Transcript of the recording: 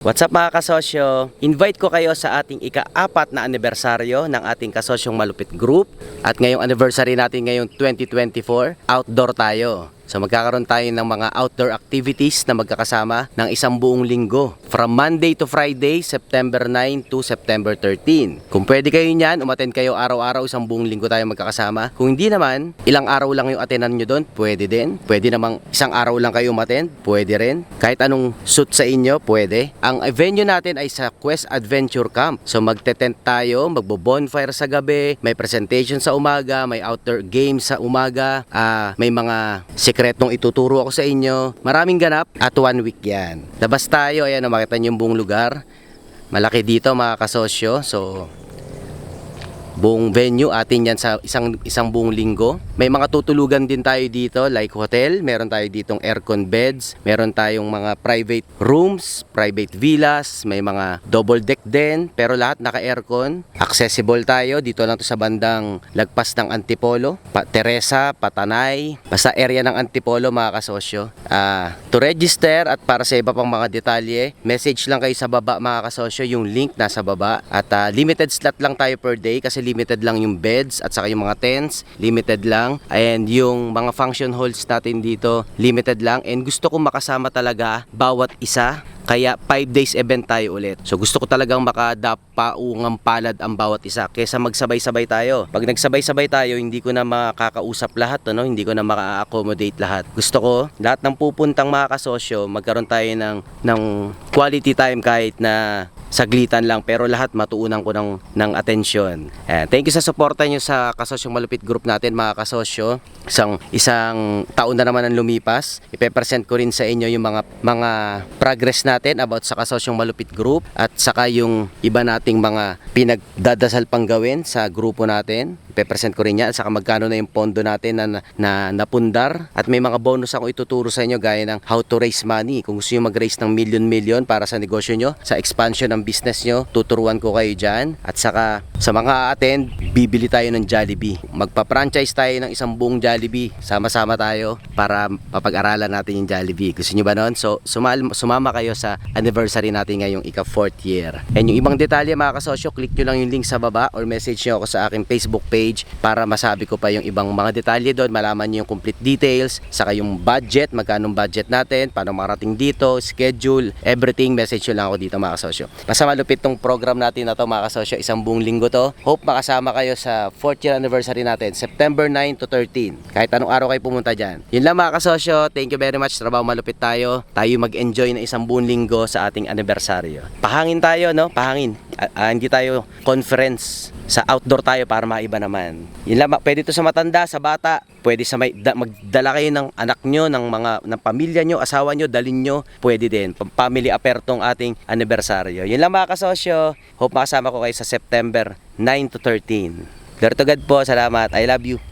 What's up mga kasosyo? Invite ko kayo sa ating ika-apat na anibersaryo ng ating kasosyong Malupit Group. At ngayong anniversary natin ngayong 2024, outdoor tayo. So magkakaroon tayo ng mga outdoor activities na magkakasama ng isang buong linggo. From Monday to Friday, September 9 to September 13. Kung pwede kayo niyan, umattend kayo araw-araw, isang buong linggo tayo magkakasama. Kung hindi naman, ilang araw lang yung attenan nyo doon, pwede din. Pwede namang isang araw lang kayo umattend, pwede rin. Kahit anong suit sa inyo, pwede. Ang venue natin ay sa Quest Adventure Camp. So magte-tent tayo, magbo-bonfire sa gabi, may presentation sa umaga, may outdoor games sa umaga, ah, may mga sekretong ituturo ako sa inyo. Maraming ganap at one week yan. Labas tayo, ayan, makita niyo yung buong lugar. Malaki dito mga kasosyo. So, buong venue atin yan sa isang isang buong linggo. May mga tutulugan din tayo dito like hotel, meron tayo ditong aircon beds, meron tayong mga private rooms, private villas, may mga double deck din pero lahat naka-aircon. Accessible tayo dito lang to sa bandang lagpas ng Antipolo, pa Teresa, Patanay, basta area ng Antipolo mga kasosyo. Ah, to register at para sa iba pang mga detalye, message lang kayo sa baba mga kasosyo, yung link nasa baba at ah, limited slot lang tayo per day kasi limited lang yung beds at saka yung mga tents, limited lang. And yung mga function halls natin dito, limited lang. And gusto kong makasama talaga bawat isa. Kaya 5 days event tayo ulit. So gusto ko talagang makadapaungang palad ang bawat isa kesa magsabay-sabay tayo. Pag nagsabay-sabay tayo, hindi ko na makakausap lahat, ano? hindi ko na maka-accommodate lahat. Gusto ko, lahat ng pupuntang mga kasosyo, magkaroon tayo ng, ng quality time kahit na saglitan lang pero lahat matuunan ko ng, ng atensyon. Ayan. Thank you sa suporta nyo sa Kasosyong Malupit Group natin mga kasosyo. Isang, isang taon na naman ang lumipas. Ipe-present ko rin sa inyo yung mga, mga progress natin about sa Kasosyong Malupit Group at saka yung iba nating mga pinagdadasal pang gawin sa grupo natin. Ipe-present ko rin yan saka magkano na yung pondo natin na, na napundar at may mga bonus ako ituturo sa inyo gaya ng how to raise money. Kung gusto nyo mag-raise ng million-million para sa negosyo nyo, sa expansion ng business nyo, tuturuan ko kayo dyan. At saka sa mga attend, bibili tayo ng Jollibee. Magpa-franchise tayo ng isang buong Jollibee. Sama-sama tayo para mapag-aralan natin yung Jollibee. Gusto nyo ba nun? So, sumal- sumama kayo sa anniversary natin ngayong ika 4th year. And yung ibang detalye mga kasosyo, click nyo lang yung link sa baba or message nyo ako sa aking Facebook page para masabi ko pa yung ibang mga detalye doon, malaman nyo yung complete details, saka yung budget, magkano budget natin, paano marating dito, schedule, everything, message nyo lang ako dito mga kasosyo. Basta malupit tong program natin na to mga kasosyo, isang buong linggo to. Hope makasama kayo sa 4th year anniversary natin, September 9 to 13. Kahit anong araw kayo pumunta dyan. Yun lang mga kasosyo, thank you very much, trabaho malupit tayo. Tayo mag-enjoy ng isang buong linggo sa ating anniversaryo. Pahangin tayo, no? Pahangin. Ah, hindi tayo conference sa outdoor tayo para maiba naman. Yun lang, pwede to sa matanda, sa bata, pwede sa may da, magdala kayo ng anak nyo, ng mga ng pamilya nyo, asawa nyo, dalin nyo, pwede din. Family affair tong ating anniversaryo. Yun lang mga kasosyo. Hope makasama ko kayo sa September 9 to 13. Glory to God po. Salamat. I love you.